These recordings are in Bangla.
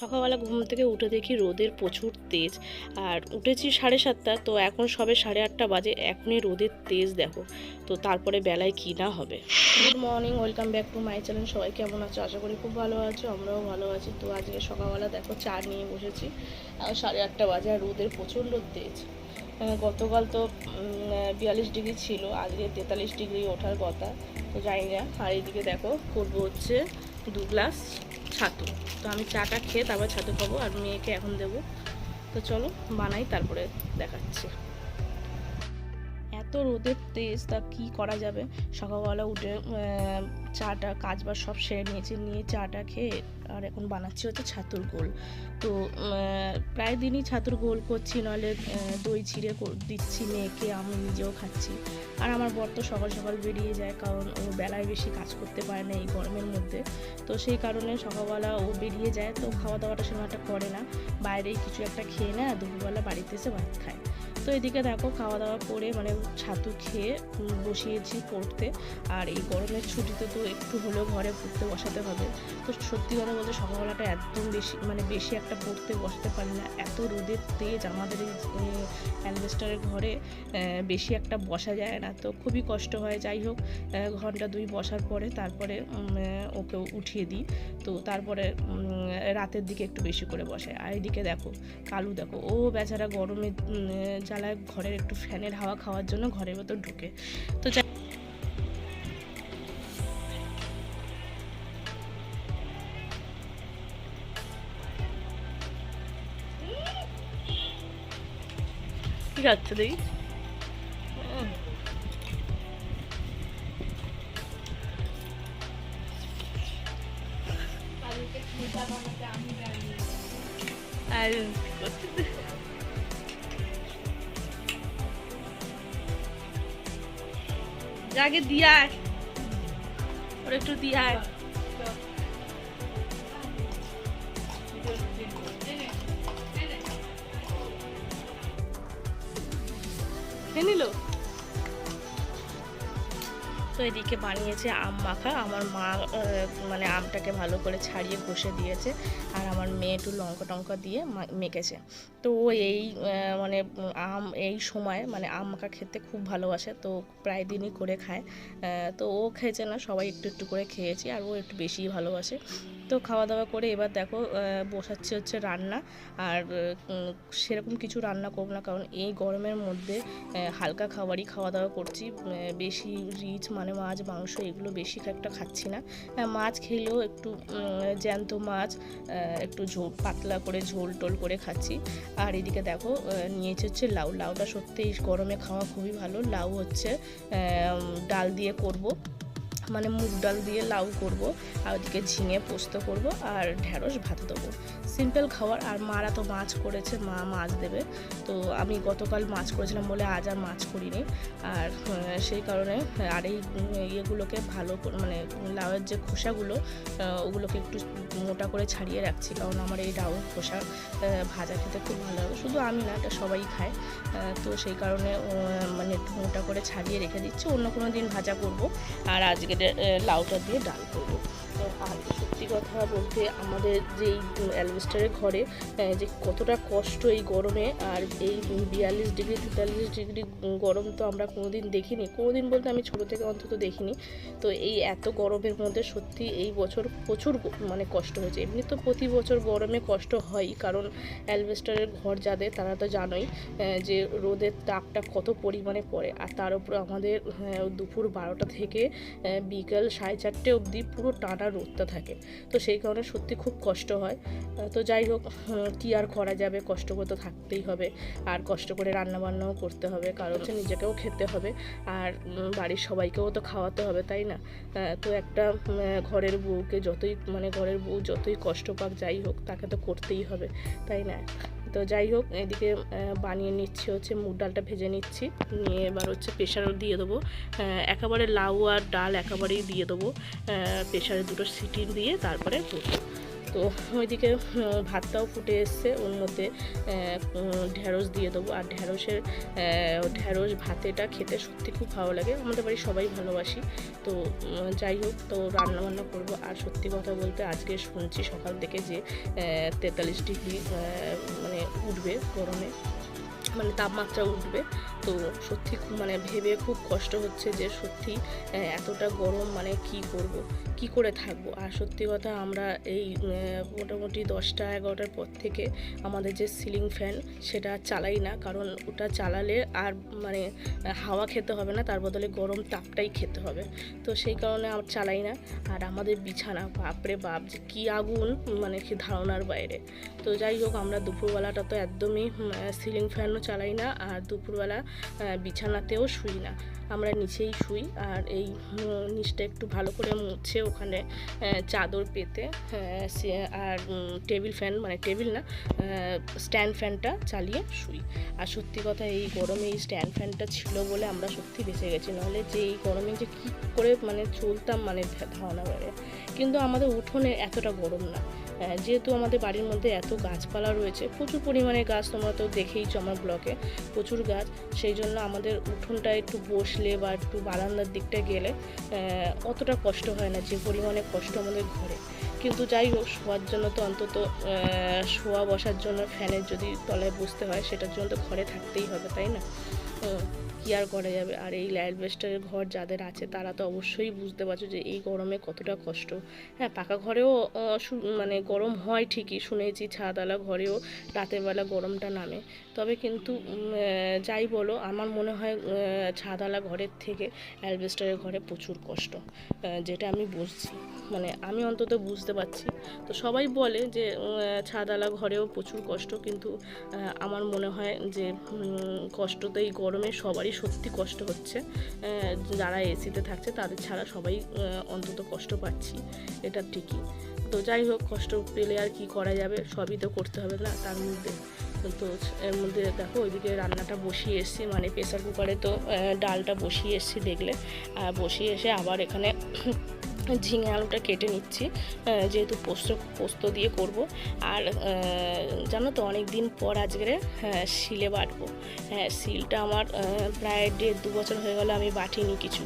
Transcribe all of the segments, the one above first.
সকালবেলা ঘুম থেকে উঠে দেখি রোদের প্রচুর তেজ। আর উঠেছি সাড়ে সাতটা, তো এখন সবে সাড়ে আটটা বাজে, এখনই রোদের তেজ দেখো। তো তারপরে বেলায় কী না হবে? Good morning welcome back to my channel সবাই কেমন আছো? আশা করি খুব ভালো আছো, আমরাও ভালো আছি। তো আজকে সকালবেলা দেখো চা নিয়ে বসেছি। আর সাড়ে আটটা বাজে আর রোদের প্রচণ্ড তেজ। গতকাল তো বিয়াল্লিশ ডিগ্রি ছিল, আজকে তেতাল্লিশ ডিগ্রি ওঠার কথা। তো জানি না, আর এইদিকে দেখো, করব হচ্ছে দু গ্লাস ছাতু। তো আমি চাটা খেয়ে তারপর ছাতু খাব আর মেয়েকে এখন দেবো। তো চলো বানাই, তারপরে দেখাচ্ছি। এত রোদের তেজ তা কি করা যাবে? সকালবেলা উঠে চাটা কাজ বাজ সব সেরে নিয়েছি, নিয়ে চাটা খেয়ে আর এখন বানাচ্ছি হচ্ছে ছাতুর গোল। তো প্রায় দিনই ছাতুর গোল করছি, নাহলে দই ছিঁড়ে দিচ্ছি মেয়েকে, আমি নিজেও খাচ্ছি। আর আমার বর তো সকাল সকাল বেরিয়ে যায়, কারণ ও বেলায় বেশি কাজ করতে পারে না এই গরমের মধ্যে। তো সেই কারণে সকালবেলা ও বেরিয়ে যায়, তো খাওয়া দাওয়াটা সেরকম একটা করে না। বাইরেই কিছু একটা খেয়ে নেয় দুপুরবেলা বাড়িতে এসে ভাত খায়। তো এদিকে দেখো খাওয়া দাওয়া করে মানে ছাতু খেয়ে বসিয়েছি পড়তে। আর এই গরমের ছুটিতে তো একটু হলেও ঘরে পড়তে বসাতে হবে। তো সত্যি কথা বলতে সকালবেলাটা একদম বেশি মানে বেশি একটা পড়তে বসতে পারি না। এত রোদের তেজ আমাদের এই অ্যালভেস্টারের ঘরে বেশি একটা বসা যায় না। তো খুবই কষ্ট হয়, যাই হোক ঘণ্টা দুই বসার পরে তারপরে ওকে উঠিয়ে দিই। তো তারপরে রাতের দিকে একটু বেশি করে বসে আর এদিকে দেখো, কালু দেখো, ও বেচারা গরমে জ্বালায় ঘরের একটু ফ্যানের হাওয়া খাওয়ার জন্য ঘরের ভেতর ঢুকে। তো ঠিক খাচ্ছে দেখি? যাকে দিয়া ওর একটু দিয়ার। খেয়ে নিল? তো এদিকে বানিয়েছে আম মাখা। আমার মা মানে আমটাকে ভালো করে ছাড়িয়ে ঘষে দিয়েছে আর আমার মেয়ে একটু লঙ্কা টঙ্কা দিয়ে মেখেছে। তো এই মানে আম এই সময় মানে আম মাখা খেতে খুব ভালোবাসে, তো প্রায় দিনই করে খায়। তো ও খেয়েছে না, সবাই একটু একটু করে খেয়েছি আর ও একটু বেশিই ভালোবাসে। তো খাওয়া দাওয়া করে এবার দেখো বসাচ্ছি হচ্ছে রান্না। আর সেরকম কিছু রান্না করব না, কারণ এই গরমের মধ্যে হালকা খাবারই খাওয়া দাওয়া করছি বেশি রিচ মানে মাছ, মাংস এগুলো বেশি একটা খাচ্ছি না। মাছ খেলেও একটু জ্যান্ত মাছ একটু ঝোল, পাতলা করে ঝোল টোল করে খাচ্ছি। আর এদিকে দেখো নিয়েছে হচ্ছে লাউ। লাউটা সত্যি গরমে খাওয়া খুবই ভালো। লাউ হচ্ছে ডাল দিয়ে করব। মানে মুগ ডাল দিয়ে লাউ করব, আর ওদিকে ঝিঙে পোস্ত করব, আর ঢ্যাঁড়স ভাত দেবো। সিম্পল খাবার আর মারা তো মাছ করেছে, মা মাছ দেবে। তো আমি গতকাল মাছ করেছিলাম বলে আজ আর মাছ করিনি। আর সেই কারণে, আর এই, ইয়েগুলোকে ভালো মানে লাউয়ের যে খোসাগুলো ওগুলোকে একটু মোটা করে ছাড়িয়ে রাখছি। কারণ আমার এই লাউয়ের খোসা ভাজা খেতে খুব ভালো লাগে। শুধু আমি না, এটা সবাই খায়। তো সেই কারণে মানে একটু মোটা করে ছাড়িয়ে রেখে দিচ্ছি। অন্য কোনো দিন ভাজা করব। আর আজকে লাউটা দিয়ে ডাল করব। তো আর সত্যি কথা বলতে আমাদের যেই অ্যালভেস্টারের ঘরে যে কতটা কষ্ট এই গরমে, আর এই বিয়াল্লিশ ডিগ্রি, তেতাল্লিশ ডিগ্রি গরম তো আমরা কোনোদিন দেখিনি। কোনোদিন বলতে আমি ছোটো থেকে অন্তত দেখিনি। তো এই এত গরমের মধ্যে সত্যি এই বছর প্রচুর মানে কষ্ট হয়েছে। এমনি তো প্রতি বছর গরমে কষ্ট হয়ই কারণ অ্যালভেস্টারের ঘর যাদের, তারা তো জানোই যে রোদের তাপটা কত পরিমাণে পড়ে। আর তার উপর আমাদের দুপুর বারোটা থেকে বিকেল সাড়ে চারটে অবধি পুরো টানা রোদটা থাকে। তো সেই কারণে সত্যি খুব কষ্ট হয়। তো যাই হোক কি আর করা যাবে? কষ্ট করে তো থাকতেই হবে। আর কষ্ট করে রান্নাবান্নাও করতে হবে, কারণ হচ্ছে নিজেকেও খেতে হবে। আর বাড়ির সবাইকেও তো খাওয়াতে হবে, তাই না? তো একটা ঘরের বউকে যতই মানে ঘরের বউ যতই কষ্ট পাক, যাই হোক, তাকে তো করতেই হবে, তাই না? তো যাই হোক, এদিকে বানিয়ে নিচ্ছি হচ্ছে মুগ ডালটা ভেজে নিচ্ছি। নিয়ে এবার হচ্ছে প্রেশারও দিয়ে দেবো। একেবারে লাউ আর ডাল একেবারেই দিয়ে দেবো। প্রেশারে দুটো সিটি দিয়ে তারপরে তো ওইদিকে ভাতটাও ফুটে এসছে। ওর মধ্যে ঢ্যাঁড়স দিয়ে দেবো। আর ঢ্যাঁড়সের ঢ্যাঁড়স ভাতেটা খেতে সত্যি খুব ভালো লাগে। আমাদের বাড়ি সবাই ভালোবাসি। তো যাই হোক, তো রান্না বান্না করব। আর সত্যি কথা বলতে আজকে শুনছি সকাল থেকে যে তেতাল্লিশ ডিগ্রি উঠবে গরমে মানে তাপমাত্রা উঠবে। তো সত্যি মানে ভেবে খুব কষ্ট হচ্ছে যে সত্যি এতটা গরম মানে কি করব কি করে থাকব? আর সত্যি কথা আমরা এই মোটামুটি দশটা এগারোটার পর থেকে আমাদের যে সিলিং ফ্যান সেটা চালাই না। কারণ ওটা চালালে আর মানে হাওয়া খেতে হবে না, তার বদলে গরম তাপটাই খেতে হবে। তো সেই কারণে আমরা চালাই না। আর আমাদের বিছানা, বাপরে বাপ, যে কী আগুন মানে কি ধারণার বাইরে। তো যাই হোক, আমরা দুপুরবেলাটা তো একদমই সিলিং ফ্যানও চালাই না আর দুপুরবেলা বিছানাতেও শুই না। আমরা নিচেই শুই আর এই নিচটা একটু ভালো করে মুছে ওখানে চাদর পেতে আর টেবিল ফ্যান মানে টেবিল না স্ট্যান্ড ফ্যানটা চালিয়ে শুই। আর সত্যি কথা, এই গরমে এই স্ট্যান্ড ফ্যানটা ছিল বলে আমরা সত্যি বেঁচে গেছি। নাহলে যে এই গরমে যে কী করে মানে চলতাম মানে ধারণা বাইরে কিন্তু আমাদের উঠোনে এতটা গরম না। যেহেতু আমাদের বাড়ির মধ্যে এত গাছপালা রয়েছে, প্রচুর পরিমাণে গাছ তোমরা তো দেখেইছো আমার ব্লকে, প্রচুর গাছ, সেই জন্য আমাদের উঠোনটা একটু বসলে বা একটু বারান্দার দিকটা গেলে অতটা কষ্ট হয় না, যে পরিমাণে কষ্ট আমাদের ঘরে। কিন্তু যাই হোক, শোয়ার জন্য তো অন্তত শোয়া বসার জন্য ফ্যানের যদি তলায় বসতে হয়, সেটার জন্য তো ঘরে থাকতেই হবে, তাই না? কি আর করা যাবে? আর এই অ্যালবেস্টারের ঘর যাদের আছে, তারা তো অবশ্যই বুঝতে পারছ যে এই গরমে কতটা কষ্ট। হ্যাঁ পাকা ঘরেও মানে গরম হয় ঠিকই, শুনেছি ছাদওয়ালা ঘরেও রাতের বেলা গরমটা নামে। তবে কিন্তু যাই বলো, আমার মনে হয় ছাদওয়ালা ঘরের থেকে অ্যালবেস্টারের ঘরে প্রচুর কষ্ট যেটা আমি বুঝছি। মানে আমি অন্তত বুঝতে পারছি। তো সবাই বলে যে ছাদওয়ালা ঘরেও প্রচুর কষ্ট, কিন্তু আমার মনে হয় যে কষ্ট তো এই গরমে সবারই সত্যি কষ্ট হচ্ছে। যারা এসিতে থাকছে, তাদের ছাড়া সবাই অন্তত কষ্ট পাচ্ছি। এটা ঠিকই। তো যাই হোক, কষ্ট পেলে আর কি করা যাবে? সবই তো করতে হবে না, তার মধ্যে। তো এর মধ্যে দেখো ওইদিকে রান্নাটা বসিয়ে এসেছি মানে প্রেসার কুকারে তো ডালটা বসিয়ে এসেছি দেখলে। আর বসিয়ে এসে আবার এখানে ঝিঙে আলুটা কেটে নিচ্ছি যেহেতু পোস্ত পোস্ত দিয়ে করব। আর জানো তো অনেক দিন পর আজকে হ্যাঁ, শিলে বাটবো। হ্যাঁ শিলটা আমার প্রায় দেড় দু বছর হয়ে গেল আমি বাটিনি কিছু।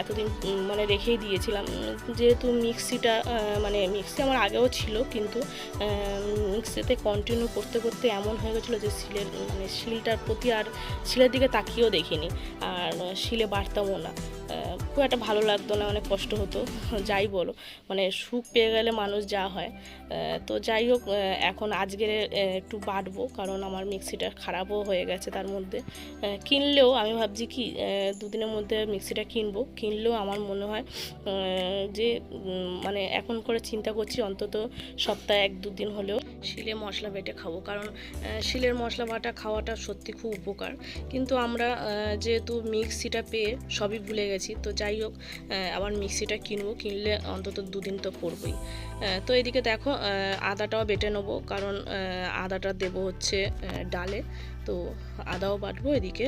এতদিন মানে রেখেই দিয়েছিলাম। যেহেতু মিক্সিটা মানে মিক্সি আমার আগেও ছিল কিন্তু মিক্সিতে কন্টিনিউ করতে করতে এমন হয়ে গেছিল যে শিলের মানে শিলটার প্রতি আর শিলের দিকে তাকিয়েও দেখিনি। আর শিলে বাটতামও না। খুব একটা ভালো লাগতো না, অনেক কষ্ট হতো, যাই বলো। মানে সুখ পেয়ে গেলে মানুষ যা হয়। তো যাই হোক এখন আজকে একটু বাটবো কারণ আমার মিক্সিটা খারাপও হয়ে গেছে তার মধ্যে। কিনলেও আমি ভাবছি কি দুদিনের মধ্যে মিক্সিটা কিনবো। কিনলেও আমার মনে হয় যে মানে এখন করে চিন্তা করছি, অন্তত সপ্তাহে এক দুদিন হলেও শিলে মশলা বেটে খাব। কারণ শিলের মশলা বাটা খাওয়াটা সত্যি খুব উপকার। কিন্তু আমরা যেহেতু মিক্সিটা পেয়ে সবই ভুলে গেছি, তো যাই হোক আবার মিক্সিটা কিনবো, কিনলে অন্তত দুদিন তো করবই তো এদিকে দেখো আদাটাও বেটে নেব, কারণ আদাটা দেব হচ্ছে ডালে। তো আদাও বাটবো এদিকে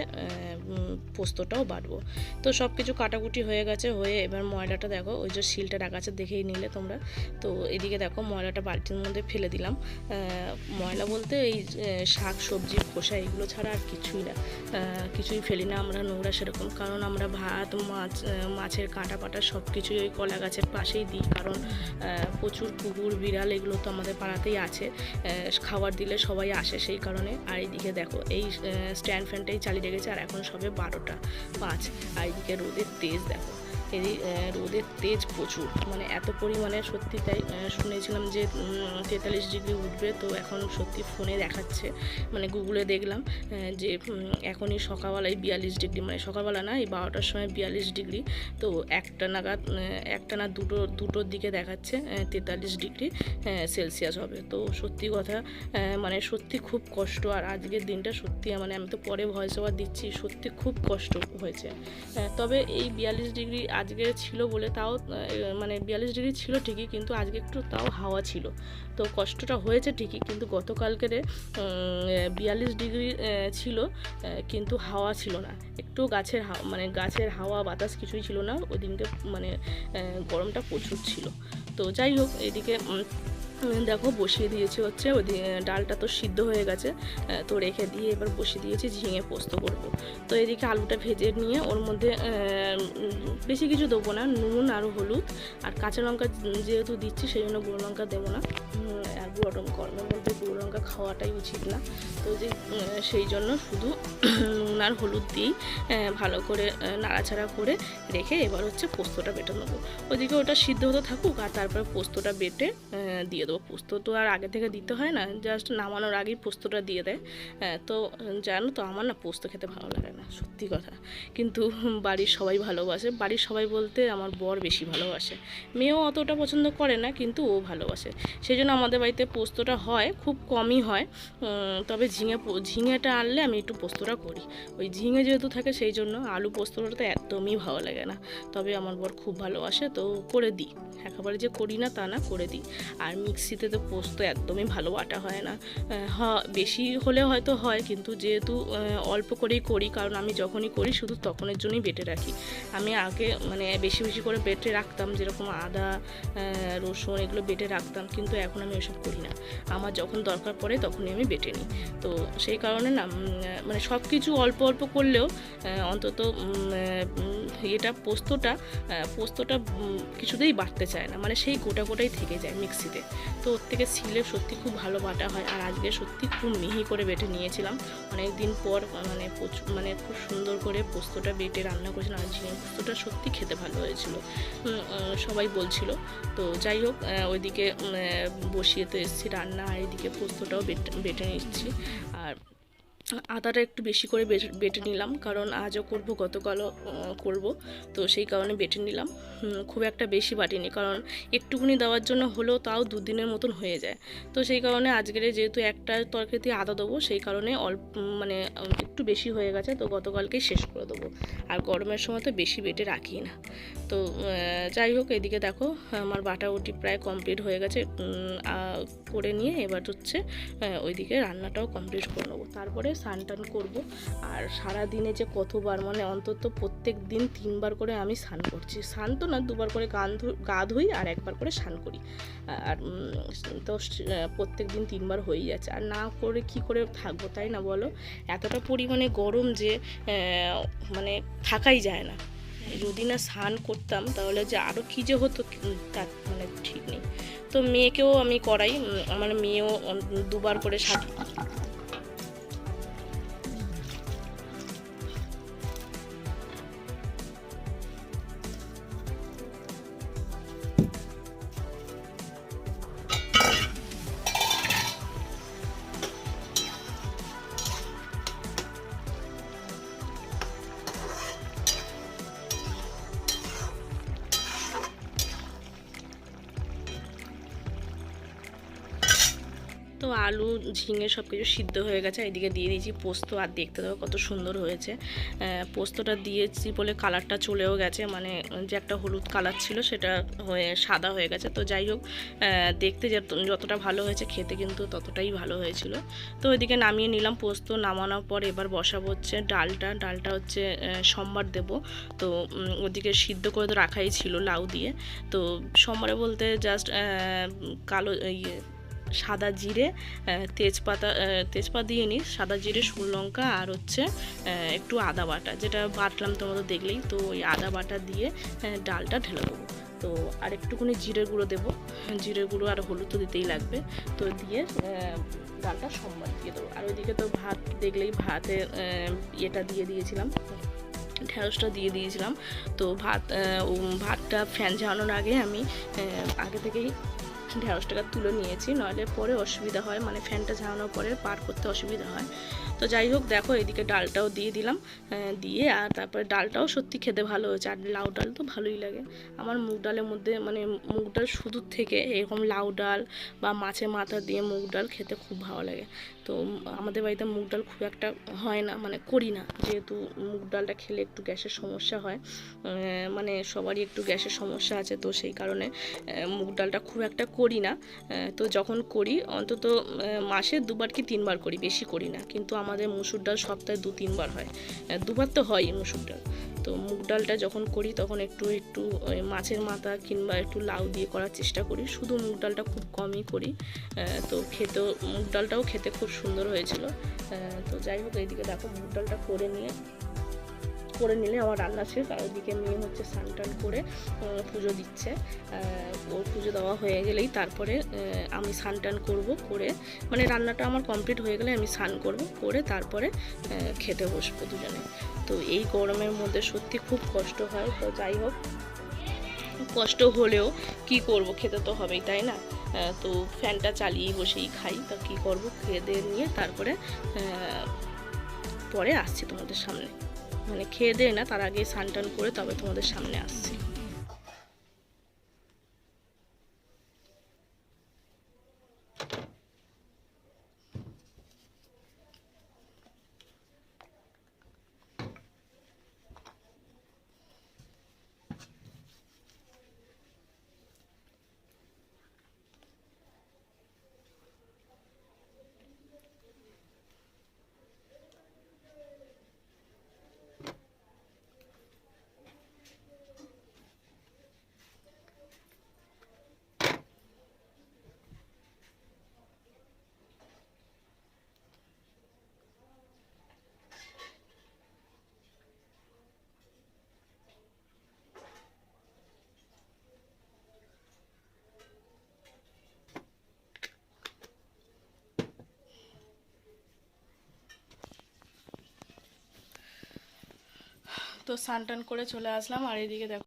পোস্তটাও বাটবো। তো সব কিছু কাটাকুটি হয়ে গেছে, হয়ে এবার ময়লাটা দেখো, ওই যে শিলটা আছে দেখেই নিলে তোমরা। তো এদিকে দেখো ময়লাটা বালতির মধ্যে ফেলে দিলাম। ময়লা বলতে এই শাক, সবজি, খোসা এগুলো ছাড়া আর কিছুই না। কিছুই ফেলি না আমরা নোংরা সেরকম, কারণ আমরা ভাত, মাছ মাছের কাঁটা পাটা সব কিছুই ওই কলা গাছের পাশেই দিই, কারণ প্রচুর কুকুর, বিড়াল এগুলো তো আমাদের পাড়াতেই আছে। খাবার দিলে সবাই আসে সেই কারণে। আর এইদিকে দেখো এই স্ট্যান্ড ফ্যানটাই চালিয়ে রেখেছে আর এখন সবে বারোটা পাঁচ আর এদিকে রোদের তেজ, দেখো। রোদের তেজ প্রচুর। মানে এত পরিমাণে সত্যি তাই শুনেছিলাম যে তেতাল্লিশ ডিগ্রি উঠবে, তো এখন সত্যি ফোনে দেখাচ্ছে। মানে গুগলে দেখলাম যে এখনই সকালবেলায় বিয়াল্লিশ ডিগ্রি মানে সকালবেলা না, এই বারোটার সময় বিয়াল্লিশ ডিগ্রি, তো একটা নাগাদ একটা না দুটো, দুটোর দিকে দেখাচ্ছে তেতাল্লিশ ডিগ্রি সেলসিয়াস হবে। তো সত্যি কথা মানে সত্যি খুব কষ্ট, আর আজকের দিনটা সত্যি মানে আমি তো পরে ভয়েস ওভার দিচ্ছি, সত্যি খুব কষ্ট হয়েছে। তবে এই বিয়াল্লিশ ডিগ্রি আজকে ছিল বলে তাও মানে বিয়াল্লিশ ডিগ্রি ছিল ঠিকই, কিন্তু আজকে একটু তাও হাওয়া ছিল। তো কষ্টটা হয়েছে ঠিকই, কিন্তু গতকালকে বিয়াল্লিশ ডিগ্রি ছিল কিন্তু হাওয়া ছিল না। একটু গাছের হাওয়া মানে গাছের হাওয়া, বাতাস কিছুই ছিল না, ওই দিনকে মানে গরমটা প্রচুর ছিল। তো যাই হোক, এদিকে দেখো বসিয়ে দিয়েছি হচ্ছে ডালটা তো সিদ্ধ হয়ে গেছে তো রেখে দিয়ে এবার বসিয়ে দিয়েছি ঝিঙে পোস্ত করব। তো এদিকে আলুটা ভেজে নিয়ে ওর মধ্যে বেশি কিছু দেবো না নুন আর হলুদ আর কাঁচা লঙ্কা যেহেতু দিচ্ছি সেই জন্য গুঁড়ো লঙ্কা দেবো না। আর লঙ্কা গরমের মধ্যে গুঁড়ো লঙ্কা খাওয়াটাই উচিত না। তো যে সেই জন্য শুধু নুন আর হলুদ আহ, ভালো করে নাড়াচাড়া করে রেখে এবার হচ্ছে পোস্তটা বেটে নেব। ওদিকে ওটা সিদ্ধ হতে থাকুক আর তারপরে পোস্তটা বেটে আহ, দিয়ে দেবো। পোস্ত তো আর আগে থেকে দিতে হয় না জাস্ট নামানোর আগেই পোস্তটা দিয়ে দেয়। আহ, তো জানো তো আমার না পোস্ত খেতে ভালো লাগে না সত্যি কথা। কিন্তু বাড়ির সবাই ভালোবাসে। বাড়ির সবাই বলতে আমার বর বেশি ভালোবাসে। মেয়েও অতটা পছন্দ করে না কিন্তু ও ভালোবাসে। সেই জন্য আমাদের বাড়িতে পোস্তটা হয় খুব কমই হয়। তবে ঝিঙে ঝিঙেটা আনলে আমি একটু পোস্তটা করি। ওই ঝিঙে যেহেতু থাকে সেই জন্য আলু পোস্তটা তো একদমই ভালো লাগে না। তবে আমার বর খুব ভালোবাসে তো করে দিই। একেবারে যে করি না তা না করে দিই। আর মিক্সিতে তো পোস্ত একদমই ভালো বাটা হয় না। বেশি হলে হয়তো হয়, কিন্তু যেহেতু অল্প করেই করি, কারণ আমি যখনই করি শুধু তখনের জন্যই বেটে রাখি। আমি আগে মানে বেশি বেশি করে বেটে রাখতাম, যেরকম আদা রসুন এগুলো বেটে রাখতাম, কিন্তু এখন আমি ওসব করি না। আমার যখন দরকার পড়ে তখনই আমি বেটে নিই। তো সেই কারণে না মানে সব কিছু অল্প অল্প করলেও অন্তত এটা পোস্তটা পোস্তটা কিছুতেই বাড়তে চায় না। মানে সেই গোটা গোটাই থেকে যায় মিক্সিতে। তো ওর থেকে ছিলে সত্যি খুব ভালো বাটা হয়। আর আজকে সত্যি খুব মিহি করে বেটে নিয়েছিলাম। অনেক দিন পর মানে প্রচুর মানে খুব সুন্দর করে পোস্তটা বেটে রান্না করেছিলাম আর ঝিঙে পোস্তটা সত্যি খেতে ভালো হয়েছিল। সবাই বলছিল। তো যাই হোক ওইদিকে বসিয়ে তো এসেছি রান্না আর এদিকে পোস্তটাও বেটে বেটে নিচ্ছি। আদাটা একটু বেশি করে বেটে বেটে নিলাম, কারণ আজও করব, গতকালও করব, তো সেই কারণে বেটে নিলাম। খুব একটা বেশি বাটিনি, কারণ একটুখানি দেওয়ার জন্য হলেও তাও দুদিনের মতন হয়ে যায়। তো সেই কারণে আজকের যেহেতু একটা তরকারিতে আদা দেবো, সেই কারণে অল্প মানে একটু বেশি হয়ে গেছে, তো গতকালকেই শেষ করে দেবো। আর গরমের সময় তো বেশি বেটে রাখি না। তো যাই হোক, এদিকে দেখো, আমার বাটাবুটি প্রায় কমপ্লিট হয়ে গেছে করে নিয়ে এবার হচ্ছে ওইদিকে রান্নাটাও কমপ্লিট করে নেব। তারপরে স্নান টান করব। আর সারা দিনে যে কতবার মানে অন্তত প্রত্যেক দিন তিনবার করে আমি স্নান করছি। স্নান তো না, দুবার করে গান গা ধুই আর একবার করে স্নান করি। আর তো প্রত্যেক দিন তিনবার হয়েই যাচ্ছে। আর না করে কি করে থাকব তাই না বলো? এতটা পরিমাণে গরম যে মানে থাকাই যায় না। যদি না স্নান করতাম তাহলে যে আরও কী যে হতো তার মানে ঠিক নেই। তো মেয়েকেও আমি করাই আমার মেয়েও দুবার করে সাত তো আলু, ঝিঙে সব কিছু সিদ্ধ হয়ে গেছে এদিকে দিয়ে দিয়েছি পোস্ত, আর দেখতে দেবো কত সুন্দর হয়েছে। পোস্তটা দিয়েছি বলে কালারটা চলেও গেছে মানে যে একটা হলুদ কালার ছিল সেটা হয়ে, সাদা হয়ে গেছে। তো যাই হোক দেখতে যত- যতটা ভালো হয়েছে, খেতে কিন্তু ততটাই ভালো হয়েছিল। তো ওইদিকে নামিয়ে নিলাম পোস্ত, নামানোর পর এবার বসাবো হচ্ছে ডালটা। ডালটা হচ্ছে সোমবার দেব। তো ওদিকে সিদ্ধ করে তো রাখাই ছিল লাউ দিয়ে। তো সোমবারে বলতে জাস্ট কালো ইয়ে সাদা জিরে তেজপাতা তেজপাতা দিয়ে নিই। সাদা জিরে, শুকনো লঙ্কা আর হচ্ছে একটু আদা বাটা, যেটা বাটলাম তোমাদের দেখলেই। তো ওই আদা বাটা দিয়ে ডালটা ঢেলে দেবো। তো আর একটুখানি জিরে গুঁড়ো দেবো। জিরে গুঁড়ো আর হলুদ তো দিতেই লাগবে। তো দিয়ে ডালটা সোমবার দিয়ে দেবো। আর ওইদিকে তো ভাত, দেখলেই ভাতে ইয়েটা দিয়ে দিয়েছিলাম। ঢ্যাঁড়সটা দিয়ে দিয়েছিলাম। তো ভাত ভাতটা ফ্যান ঝাড়ানোর আগে আমি আগে থেকেই ঢ্যাঁড়সটাকে তুলে নিয়েছি, নইলে পরে অসুবিধা হয় মানে ফ্যানটা ঝাড়ানোর পরে পার করতে অসুবিধা হয়। তো যাই হোক, দেখো এদিকে ডালটাও দিয়ে দিলাম দিয়ে আর তারপরে ডালটাও সত্যি খেতে ভালো হয়েছে, আর লাউ ডাল তো ভালোই লাগে। আমার মুগ ডালের মধ্যে মানে মুগ ডাল শুধু থেকে এরকম লাউ ডাল বা মাছের মাথা দিয়ে মুগ ডাল খেতে খুব ভালো লাগে। তো আমাদের বাড়িতে মুগ ডাল খুব একটা হয় না মানে করি না, যেহেতু মুগ ডালটা খেলে একটু গ্যাসের সমস্যা হয় মানে সবারই একটু গ্যাসের সমস্যা আছে, তো সেই কারণে মুগ ডালটা খুব একটা করি না তো যখন করি, অন্তত মাসে দুবার কি তিনবার করি, বেশি করি না, কিন্তু আমাদের মুসুর ডাল সপ্তাহে দু, তিনবার হয়। দুবার তো হয় মুসুর ডাল। তো মুগ ডালটা যখন করি তখন একটু একটু মাছের মাথা কিংবা একটু লাউ দিয়ে করার চেষ্টা করি। শুধু মুগ ডালটা খুব কমই করি। তো খেতেও, মুগ ডালটাও খেতে খুব সুন্দর হয়েছিল। তো যাই হোক, এইদিকে দেখো মুগ ডালটা করে নিয়ে করে নিলে আমার রান্না শেষ। আর ওইদিকে মেয়ে হচ্ছে স্নান টান করে পুজো দিচ্ছে। ওর পুজো দেওয়া হয়ে গেলেই তারপরে আমি স্নান টান করব করে মানে রান্নাটা আমার কমপ্লিট হয়ে গেলে আমি স্নান করব করে তারপরে খেতে বসবো দুজনে। তো এই গরমের মধ্যে সত্যি খুব কষ্ট হয়। তো যাই হোক, কষ্ট হলেও কি করব? খেতে তো হবেই, তাই না? তো ফ্যানটা চালিয়ে বসেই খাই। তা কি করব? খেয়ে দিয়ে নিয়ে তারপরে পরে আসছি তোমাদের সামনে। মানে খেয়ে দেয় না তার আগে স্নান টান করে তবে তোমাদের সামনে আসছি। তো স্নান টান করে চলে আসলাম, আর এদিকে দেখো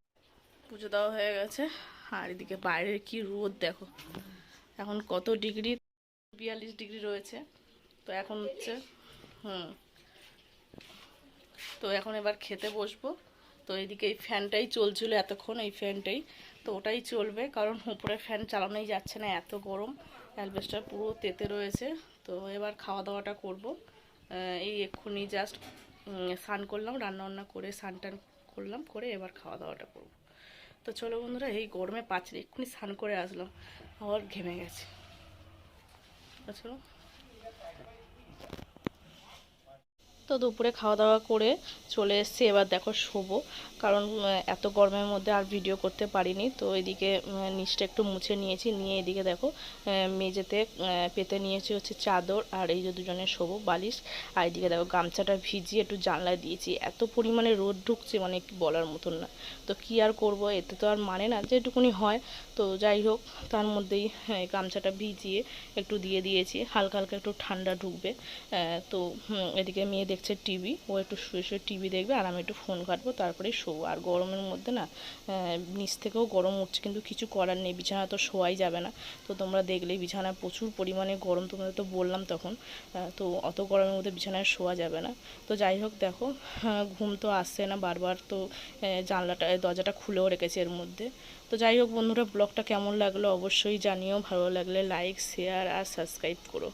পুজো দেওয়া হয়ে গেছে, আর এদিকে বাইরের কি রোদ দেখো। এখন কত ডিগ্রি? বিয়াল্লিশ ডিগ্রি রয়েছে, তো এখন হচ্ছে, হুম। তো এখন এবার খেতে বসবো। তো এদিকে এই ফ্যানটাই চলছিল এতক্ষণ, এই ফ্যানটাই। তো ওটাই চলবে, কারণ উপরে ফ্যান চালানোই যাচ্ছে না, এত গরম। অ্যালবেস্টার পুরো তেতে রয়েছে, তো এবার খাওয়া দাওয়াটা করব। এই এক্ষুনি জাস্ট স্নান করলাম রান্না বান্না করে স্নান টান করলাম করে এবার খাওয়া দাওয়াটা করব। তো চলো বন্ধুরা এই গরমে পাচ্ছি না, এক্ষুনি স্নান করে আসলাম আবার ঘেমে গেছে। চলো। তো দুপুরে খাওয়া দাওয়া করে চলে এসেছি। এবার দেখো শোবো কারণ এত গরমের মধ্যে আর ভিডিও করতে পারিনি। তো এদিকে নিচটা একটু মুছে নিয়েছি। নিয়ে এদিকে দেখো মেঝেতে পেতে নিয়েছি হচ্ছে চাদর আর এই যে দুজনে শোবো বালিশ। আর এদিকে দেখো গামছাটা ভিজিয়ে একটু জানলায় দিয়েছি। এত পরিমাণে রোদ ঢুকছে মানে কি বলার মতন না। তো কি আর করব এতে তো আর মানে না যেটুকুনি হয়। তো যাই হোক তার মধ্যেই হ্যাঁ, গামছাটা ভিজিয়ে একটু দিয়ে দিয়েছি। হালকা হালকা একটু ঠান্ডা ঢুকবে। তো এদিকে মেয়ে দেখছে টিভি ও একটু শুয়ে শুয়ে টিভি দেখবে আর আমি একটু ফোন ঘাটবো তারপরে শোবো। আর গরমের মধ্যে না নিচ থেকেও গরম উঠছে কিন্তু কিছু করার নেই বিছানা তো শোয়াই যাবে না। তো তোমরা দেখলেই বিছানায় প্রচুর পরিমাণে গরম তোমাদের তো বললাম তখন তো অত গরমের মধ্যে বিছানায় শোয়া যাবে না। তো যাই হোক দেখো আহ, ঘুম তো আসছে না বারবার তো জানলাটা দরজাটা খুলেও রেখেছে এর মধ্যে। তো যাই হোক বন্ধুরা ব্লগটা কেমন লাগল অবশ্যই জানিও ভালো লাগলে লাইক শেয়ার আর সাবস্ক্রাইব করো।